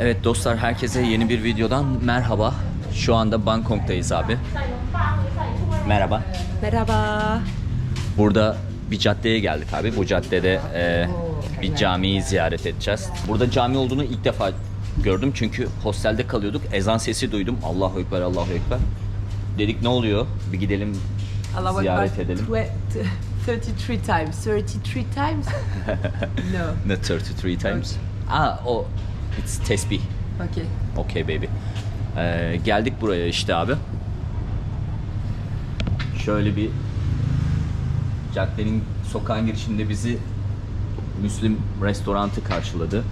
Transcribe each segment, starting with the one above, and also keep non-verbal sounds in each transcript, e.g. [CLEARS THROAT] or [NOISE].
Evet dostlar herkese yeni bir videodan merhaba. Şu anda Bangkok'tayız abi. Merhaba. Merhaba. Burada bir caddeye geldik abi. Bu caddede e, bir camiyi ziyaret edeceğiz. Burada cami olduğunu ilk defa gördüm çünkü hostelde kalıyorduk. Ezan sesi duydum. Allahu Ekber, Allahu Ekber. Dedik ne oluyor? Bir gidelim Allahu ziyaret Akbar. edelim. Twe- t- 33 times. 33 times? [LAUGHS] no. Ne 33 times? Aa o it's tesbih. Okay. Okay baby. Ee, geldik buraya işte abi. Şöyle bir caddenin sokağın girişinde bizi Müslim restorantı karşıladı.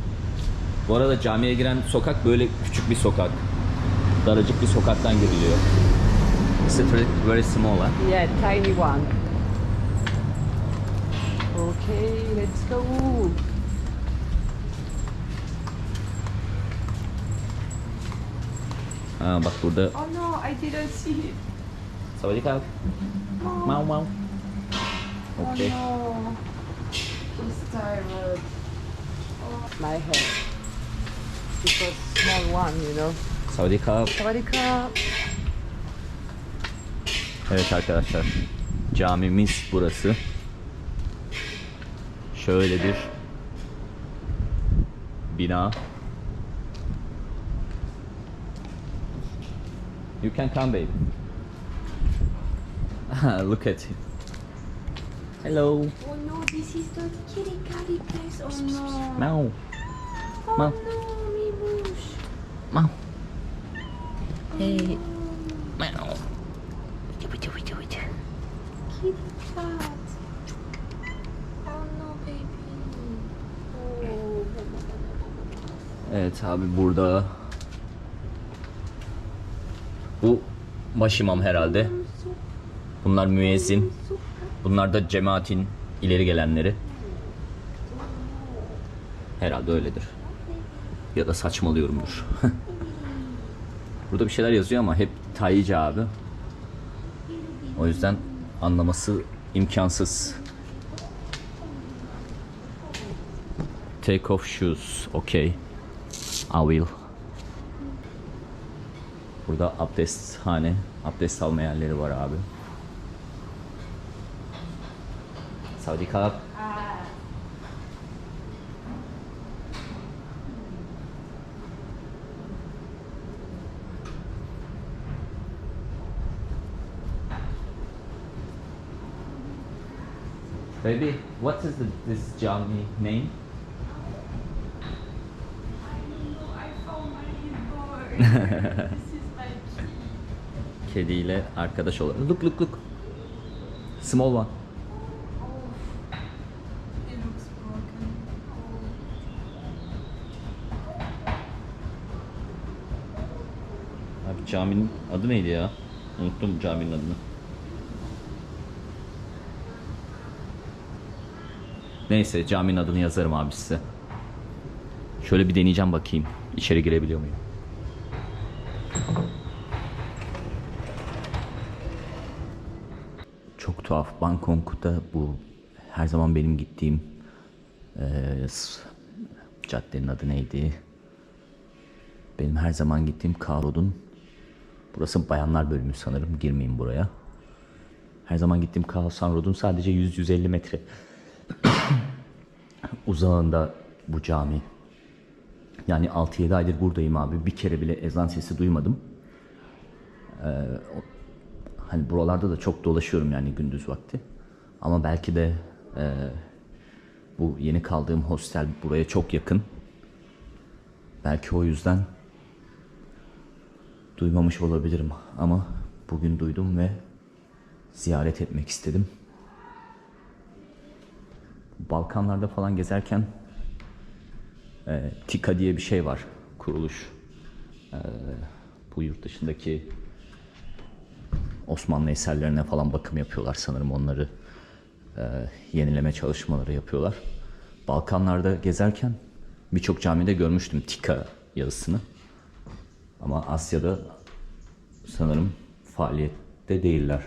Bu arada camiye giren sokak böyle küçük bir sokak. Daracık bir sokaktan giriliyor. It's very small. huh? Yeah, tiny one. Okay, let's go. Ha, bak burada Oh no, I didn't see it. Sawadee Mau mau. Okay. Oh no. He's tired. Oh. My head. It was small one, you know. Sawadee Cup. Sawadika. Evet arkadaşlar. Camimiz burası. Şöyle bir bina. You can come baby. [LAUGHS] Look at it. Hello. Oh no, this is the kitty catty place. Oh no. Meow. Oh Mau. no, Mimush. Meow. Hey. Meow. Kitty cat. Oh no, baby. Oh. Evet abi burada bu başimam herhalde. Bunlar müezzin. Bunlar da cemaatin ileri gelenleri. Herhalde öyledir. Ya da saçmalıyorumdur. [LAUGHS] Burada bir şeyler yazıyor ama hep Tayyice abi. O yüzden anlaması imkansız. Take off shoes. Okay. I will. Burada abdesthane, abdest alma yerleri var abi. Savdikap. Baby, what is the, this Johnny name? I don't know. I found my. [LAUGHS] [LAUGHS] Kediyle arkadaş olur. Look look look. Small one. Abi caminin adı neydi ya? Unuttum caminin adını. Neyse caminin adını yazarım abi size. Şöyle bir deneyeceğim bakayım. İçeri girebiliyor muyum? Çok tuhaf. Bangkok'ta bu her zaman benim gittiğim s- caddenin adı neydi? Benim her zaman gittiğim Karod'un burası bayanlar bölümü sanırım. Girmeyeyim buraya. Her zaman gittiğim Kaosan Road'un sadece 100-150 metre [COUGHS] uzağında bu cami. Yani 6-7 aydır buradayım abi. Bir kere bile ezan sesi duymadım. Hani buralarda da çok dolaşıyorum yani gündüz vakti. Ama belki de e, bu yeni kaldığım hostel buraya çok yakın. Belki o yüzden duymamış olabilirim ama bugün duydum ve ziyaret etmek istedim. Balkanlarda falan gezerken e, TİKA diye bir şey var, kuruluş. E, bu yurt dışındaki Osmanlı eserlerine falan bakım yapıyorlar sanırım onları e, yenileme çalışmaları yapıyorlar. Balkanlarda gezerken birçok camide görmüştüm TİKA yazısını. Ama Asya'da sanırım faaliyette değiller.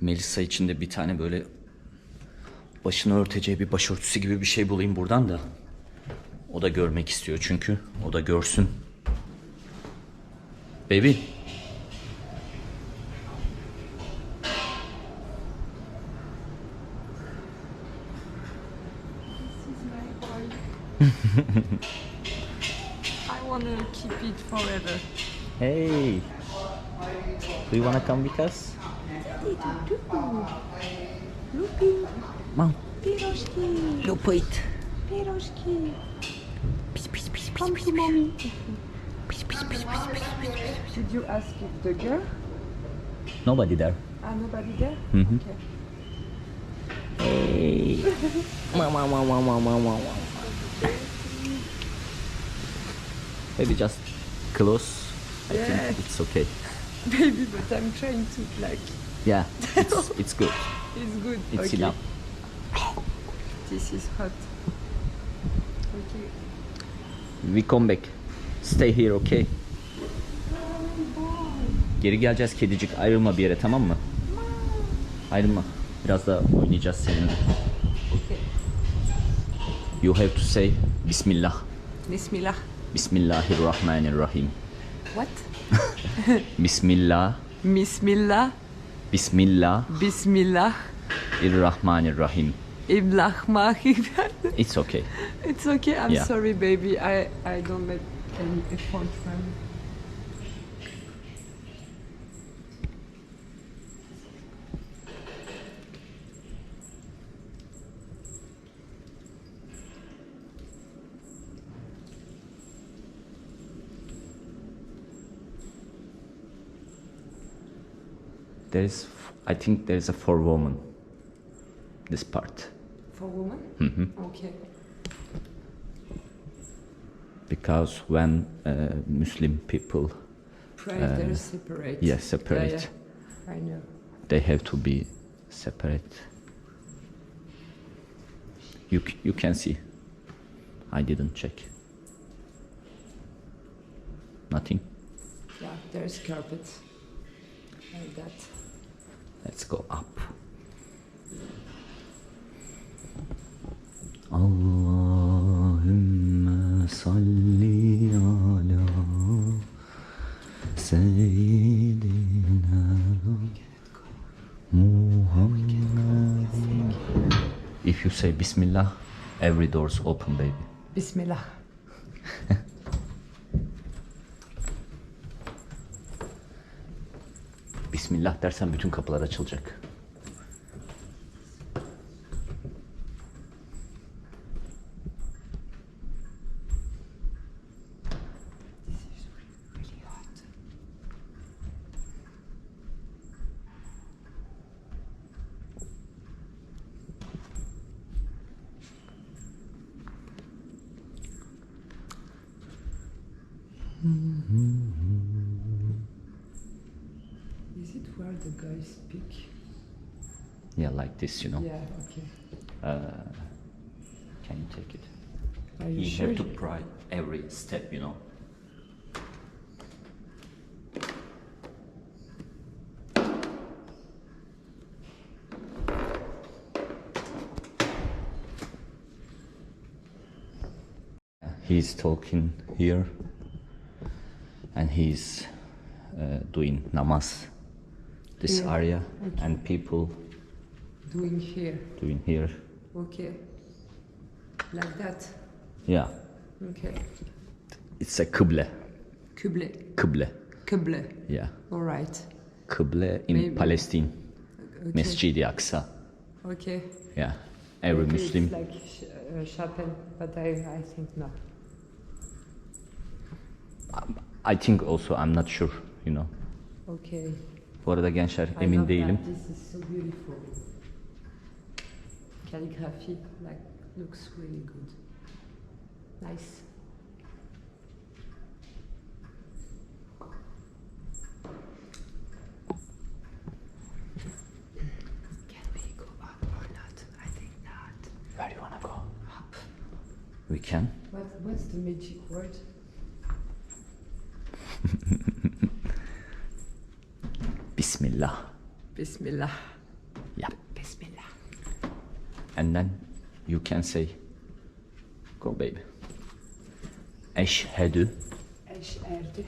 Melisa için de bir tane böyle başını örteceği bir başörtüsü gibi bir şey bulayım buradan da. O da görmek istiyor çünkü. O da görsün. baby. [LAUGHS] I want to keep it forever. Hey, do you want to come with us? Lupin. Mom. Piroshki. Lupit. Come to mommy. Did you ask if the girl? Nobody there. Ah, nobody there? Okay. Hey. Mama, mama, mama. Maybe just close. I Yeah. think it's okay. Baby, but I'm trying to like. Yeah, it's, it's good. [LAUGHS] It's good. It's okay. enough. This is hot. Okay. We come back. Stay here, okay? Geri geleceğiz kedicik. Ayrılma bir yere tamam mı? Ayrılma. Biraz da oynayacağız seninle. Okay. You have to say Bismillah. Bismillah. Bismillahirrahmanirrahim. What? [LAUGHS] Bismillah. Bismillah. Bismillah. Bismillah. Irrahmanirrahim. Ibrahim. It's okay. it's okay. I'm Yeah. sorry, baby. I I don't make any effort from. There's, I think there's a for woman. This part. For woman? Mhm. Okay. Because when uh, Muslim people, Pray they're separate. yeah, separate. Yeah, yeah. I know. they have to be separate. You you can see. I didn't check. Nothing. Yeah, there's carpet. Like that. Let's go up. Allahümme salli ala seyyidina Muhammed. If you say Bismillah, every door's open, baby. Bismillah. [LAUGHS] Bismillah dersen bütün kapılar açılacak. Guys speak? Yeah, like this, you know. Yeah, okay. Uh, Can you take it? Are you You sure? have to pry every step, you know. He's talking here and he's uh, doing namaz this Yeah, area okay. and people Doing here. doing here Okay. Like that. yeah Okay. it's a kıble Kıble. kıble Kıble. yeah Alright. kıble in Maybe. Palestine Okay. Mescid-i Aksa Okay. yeah every Maybe Muslim It's like sh- uh, chapel, but I, I think no. I think also I'm not sure you know Okay. Bu arada gençler emin değilim so. Calligraphy, like, looks really good. Nice. Can we go up or not? I think not. where do you wanna go Up. we can What, what's the magic word? Bismillah Bismillah. yeah Bismillah. and then you can say go baby Eşhedü Eşhedü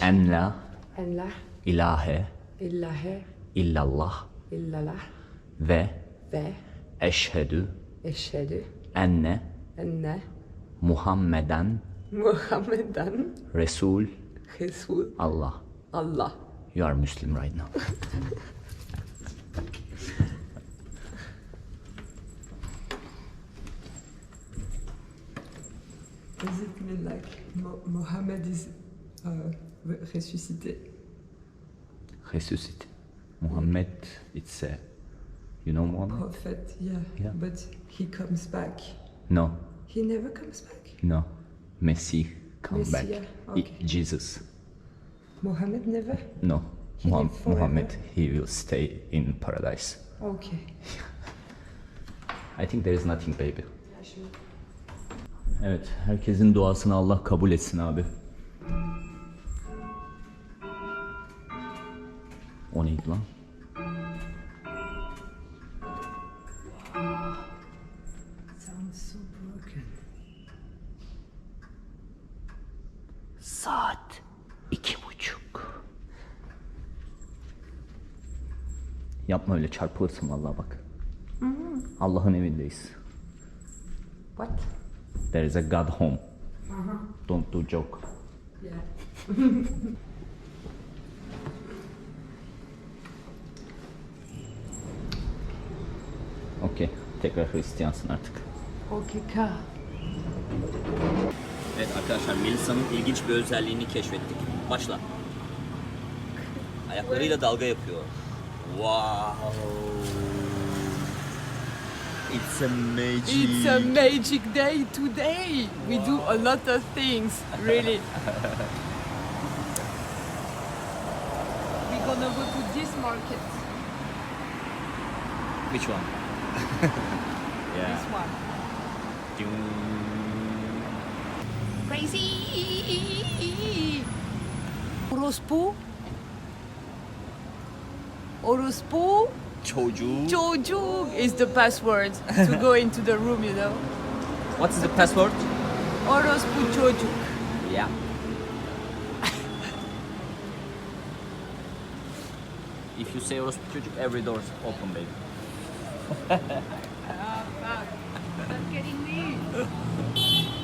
en la en la ilahe ilahe illallah illallah ve ve eşhedü eşhedü enne enne Muhammeden Muhammeden Resul Resul Allah. Allah. You are Muslim right now. Does it mean like Mo- Mohammed is uh, re- ressuscité? Resuscite. Muhammed, it's a, you know Muhammad? Prophet, yeah. Yeah. But he comes back. No, He never comes back? no. Messi, come Messiah, back. okay. Jesus, Mohammed never? no. He. Muhammad, he will stay in paradise. Okay. [LAUGHS] I think there is nothing baby. Evet, herkesin duasını Allah kabul etsin abi. O neydi lan? Öyle çarpılırsın vallahi bak. Allah'ın evindeyiz. What? There is a God home. Don't do joke. Yeah. [LAUGHS] Okey. Tekrar Hristiyansın artık. Okay, car. Evet arkadaşlar Melisa'nın ilginç bir özelliğini keşfettik. Başla. Ayaklarıyla dalga yapıyor. Wow. It's a magic. It's a magic day today. We do a lot of things, really. [LAUGHS] We're gonna go to this market. Which one? [LAUGHS] yeah. This one. Crazy! Orospu. Orospu. Çocuğu. Jojo is the password to go into the room, you know. What is the password? Orospu çocuk. Yeah. If you say orospu çocuk, every door is open baby. Stop getting me.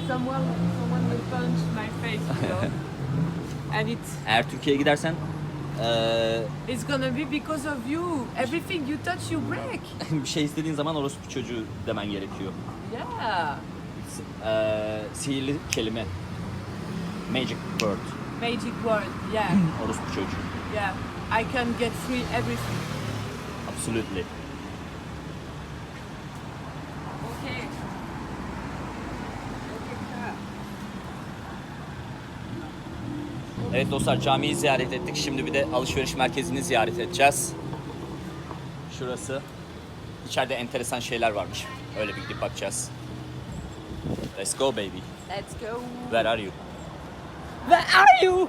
Someone, someone will punch my face, you know. [LAUGHS] and it's Eğer Türkiye'ye gidersen eee, it's gonna be because of you. Everything you touch, you break. [LAUGHS] bir şey istediğin zaman orospu çocuğu demen gerekiyor. Yeah. Eee, sihirli kelime. Magic word. Magic word. Yeah. [CLEARS THROAT] Orospu çocuğu. yeah. I can get free everything. Absolutely. Okay. Evet dostlar camiyi ziyaret ettik. Şimdi bir de alışveriş merkezini ziyaret edeceğiz. Şurası. İçeride enteresan şeyler varmış. Öyle bir gidip bakacağız. Let's go baby. Let's go. Where are you? Where are you? [LAUGHS]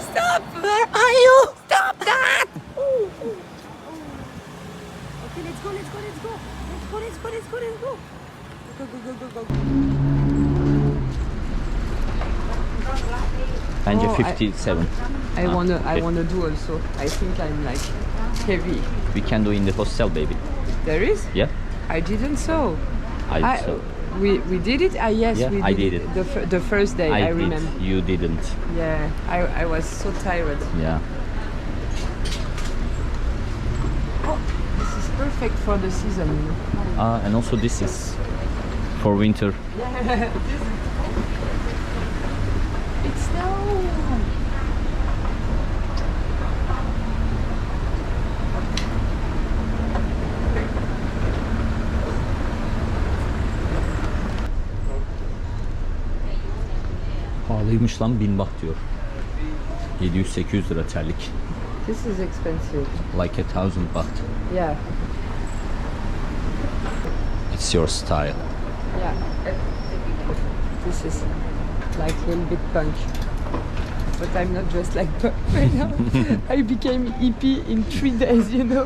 Stop! Where are you? Stop that! Okay, let's go, let's go, let's go. Let's go, let's go, let's go, let's go. Go, go, go, go, go. Bence Oh, I- 57. I Ah, wanna, I wanna do also. I think I'm like heavy. We can do in the hostel baby. There is? Yeah? I didn't saw. I, I, so, we, we did it. Ah yes, Yeah, we I did, did it. The, the first day. I, I, did. remember. You didn't. Yeah, I, I was so tired. Yeah. Oh, this is perfect for the season. Ah, and also this is for winter. [LAUGHS] Snow. Pahalıymış lan 1000 baht diyor. 700-800 lira terlik. This is expensive. Like a thousand baht. Yeah, It's your style. yeah. This is like a little bit punk. But I'm not dressed like punk right now. [LAUGHS] I became hippie in three days, you know.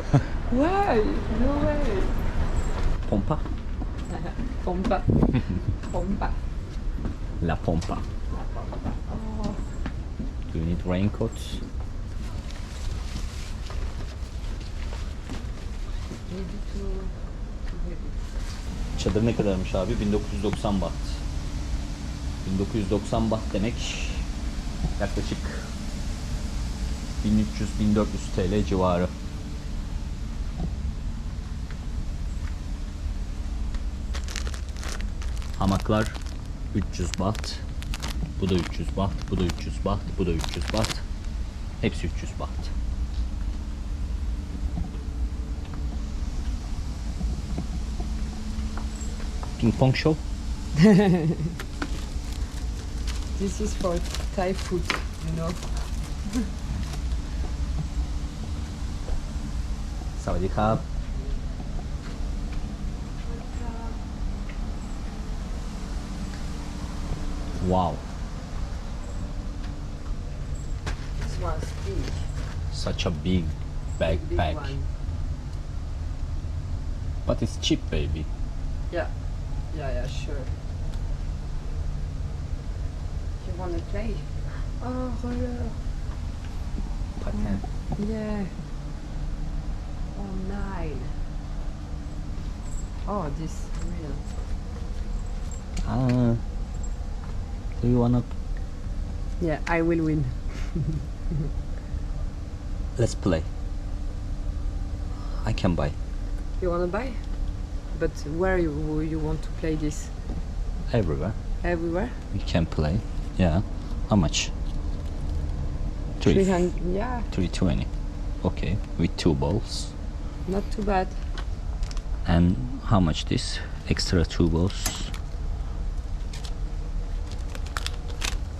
Why? No way. Pompa. [LAUGHS] Pompa. [LAUGHS] Pompa. La Pompa. Do you need raincoat? Maybe to, to heavy. Çadır ne kadarmış abi? 1990 baht. 1990 baht demek yaklaşık 1300-1400 TL civarı. Hamaklar 300 baht. Bu da 300 baht, bu da 300 baht, bu da 300 baht. Hepsi 300 baht. Ping pong show? [LAUGHS] This is for Thai food, you know. [LAUGHS] สวัสดีครับ Wow, This one's big. such a big Big backpack. one. But it's cheap, baby. Yeah. Yeah, yeah, sure. You wanna play? Oh, roller. Paten. Yeah. Oh, nine. Oh, this real. Ah. Do you wanna? Yeah, I will win. Let's play. I can buy You wanna buy? But where you you want to play this? everywhere. Everywhere? We can play. Yeah. How much? Three. 300. Yeah, Three twenty. Okay, with two balls. not too bad. And how much this? Extra two balls.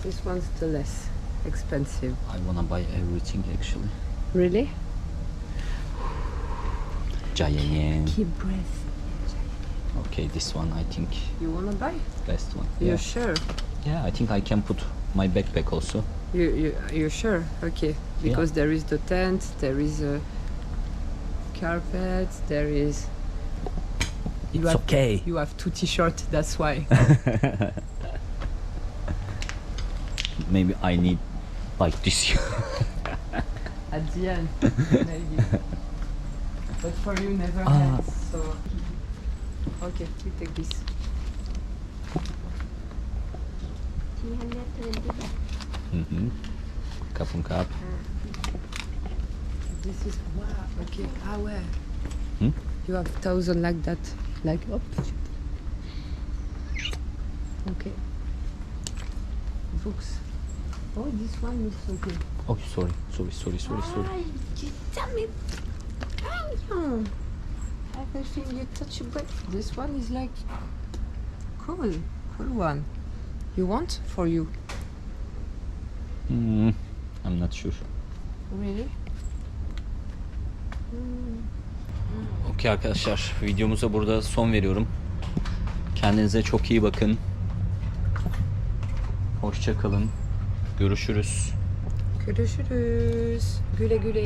This one's the less expensive. I wanna buy everything actually. Really? Giant. Keep breath. Okay, this one I think You wanna buy? best one. You're Yeah. sure? Yeah, I think I can put my backpack also. You you you're sure? Okay. Because there is the tent, there is a carpet, there is. You It's have okay. you have two t-shirts. That's why. [LAUGHS] Maybe I need like this. [LAUGHS] At the end, maybe. [LAUGHS] But for you, never Ah. had. So. Okay, we take this. 320 baht. Hı hı. Kapın. This is wow. Okay. Ah where? Hmm? You have thousand like that, like up. Okay. Books. Oh, this one is okay. Oh sorry, sorry, sorry, sorry, sorry. Ay, you damn it. Hmm. Everything you touch, but this one is like cool, cool one. You want for you? Hmm, I'm not sure. Really? Okey arkadaşlar, videomuza burada son veriyorum. Kendinize çok iyi bakın. Hoşça kalın. Görüşürüz. Görüşürüz. Güle güle.